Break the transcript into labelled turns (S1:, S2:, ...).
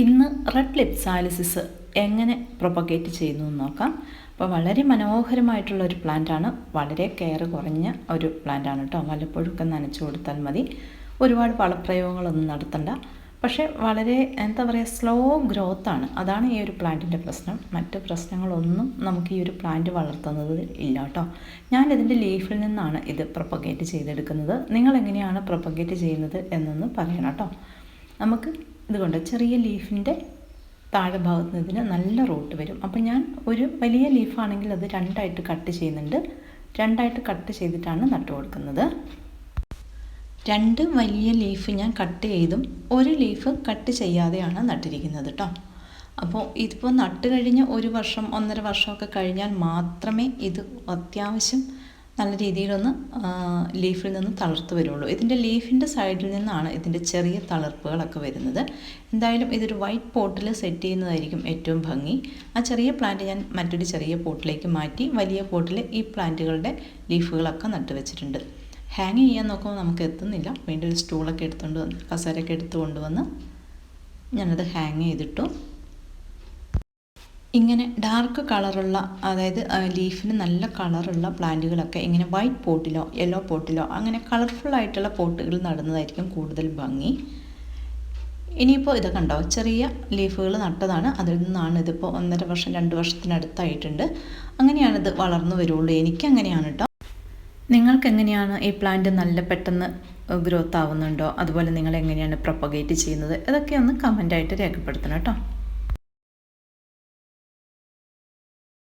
S1: ഇന്ന് റെഡ് ലിപ്സാലിസിസ് എങ്ങനെ പ്രൊപ്പഗേറ്റ് ചെയ്യുന്നു എന്ന് നോക്കാം. അപ്പോൾ വളരെ മനോഹരമായിട്ടുള്ള ഒരു പ്ലാന്റാണ് വളരെ കെയർ കുറഞ്ഞ ഒരു പ്ലാന്റാണ് കേട്ടോ. വല്ലപ്പോഴൊക്കെ നനച്ചു കൊടുത്താൽ മതി. ഒരുപാട് വളപ്രയോഗങ്ങളൊന്നും നടത്തണ്ട. പക്ഷേ വളരെ എന്താ പറയുക സ്ലോ ഗ്രോത്താണ് അതാണ് ഈ ഒരു പ്ലാന്റിന്റെ പ്രശ്നം. മറ്റ് പ്രശ്നങ്ങളൊന്നും നമുക്ക് ഈ ഒരു പ്ലാന്റ് വളർത്തുന്നത് ഇല്ല കേട്ടോ. ഞാൻ ഇതിന്റെ ലീഫിൽ നിന്നാണ് ഇത് പ്രൊപ്പഗേറ്റ് ചെയ്തെടുക്കുന്നത്. നിങ്ങൾ എങ്ങനെയാണ് പ്രൊപ്പഗേറ്റ് ചെയ്യുന്നത് എന്നൊന്ന് പറയണം കേട്ടോ. നമുക്ക് ഇതുകൊണ്ട് ചെറിയ ലീഫിന്റെ താഴെ ഭാഗത്ത് നിന്ന് നല്ല റോട്ട് വരും. അപ്പോൾ ഞാൻ ഒരു വലിയ ലീഫാണെങ്കിൽ അത് രണ്ടായിട്ട് കട്ട് ചെയ്യുന്നുണ്ട്. രണ്ടായിട്ട് കട്ട് ചെയ്തിട്ടാണ് നട്ടു കൊടുക്കുന്നത്. രണ്ട് വലിയ ലീഫ് ഞാൻ കട്ട് ചെയ്തും ഒരു ലീഫ് കട്ട് ചെയ്യാതെയാണ് നട്ടിരിക്കുന്നത് കേട്ടോ അപ്പോൾ ഇതിപ്പോൾ നട്ട് കഴിഞ്ഞ് ഒരു വർഷം ഒന്നര വർഷമൊക്കെ കഴിഞ്ഞാൽ മാത്രമേ ഇത് അത്യാവശ്യം നല്ല രീതിയിലൊന്ന് ലീഫിൽ നിന്ന് തളർത്ത് വരുള്ളൂ. ഇതിന്റെ ലീഫിന്റെ സൈഡിൽ നിന്നാണ് ഇതിന്റെ ചെറിയ തളർപ്പുകളൊക്കെ വരുന്നത്. എന്തായാലും ഇതൊരു വൈറ്റ് പോട്ടിൽ സെറ്റ് ചെയ്യുന്നതായിരിക്കും ഏറ്റവും ഭംഗി. ആ ചെറിയ പ്ലാന്റ് ഞാൻ മറ്റൊരു ചെറിയ പോട്ടിലേക്ക് മാറ്റി വലിയ പോട്ടിൽ ഈ പ്ലാന്റുകളുടെ ലീഫുകളൊക്കെ നട്ടുവെച്ചിട്ടുണ്ട് ഹാങ് ചെയ്യാൻ നോക്കുമ്പോൾ നമുക്ക് എത്തുന്നില്ല. വീണ്ടും ഒരു സ്റ്റൂളൊക്കെ എടുത്തുകൊണ്ട് വന്ന് കസേരയൊക്കെ എടുത്തുകൊണ്ട് കൊണ്ടുവന്ന് ഞാനത് ഹാങ് ചെയ്തിട്ടു. ഇങ്ങനെ ഡാർക്ക് കളറുള്ള അതായത് ലീഫിന് നല്ല കളറുള്ള പ്ലാന്റുകളൊക്കെ ഇങ്ങനെ വൈറ്റ് പോട്ടിലോ യെല്ലോ പോട്ടിലോ അങ്ങനെ കളർഫുൾ ആയിട്ടുള്ള പോട്ടുകൾ നടുന്നതായിരിക്കും കൂടുതൽ ഭംഗി. ഇനിയിപ്പോൾ ഇത് കണ്ടോ ചെറിയ ലീഫുകൾ നട്ടതാണ്. അതിൽ നിന്നാണ് ഇതിപ്പോൾ ഒന്നര വർഷം രണ്ട് വർഷത്തിനടുത്തായിട്ടുണ്ട്. അങ്ങനെയാണിത് വളർന്നു വരുള്ളൂ. എനിക്കങ്ങനെയാണ് കേട്ടോ നിങ്ങൾക്ക് എങ്ങനെയാണ് ഈ പ്ലാന്റ് നല്ല പെട്ടെന്ന് ഗ്രോത്ത് ആവുന്നുണ്ടോ? അതുപോലെ നിങ്ങൾ എങ്ങനെയാണ് പ്രൊപ്പഗേറ്റ് ചെയ്യുന്നത്? ഇതൊക്കെ ഒന്ന് കമന്റായിട്ട് രേഖപ്പെടുത്തണം കേട്ടോ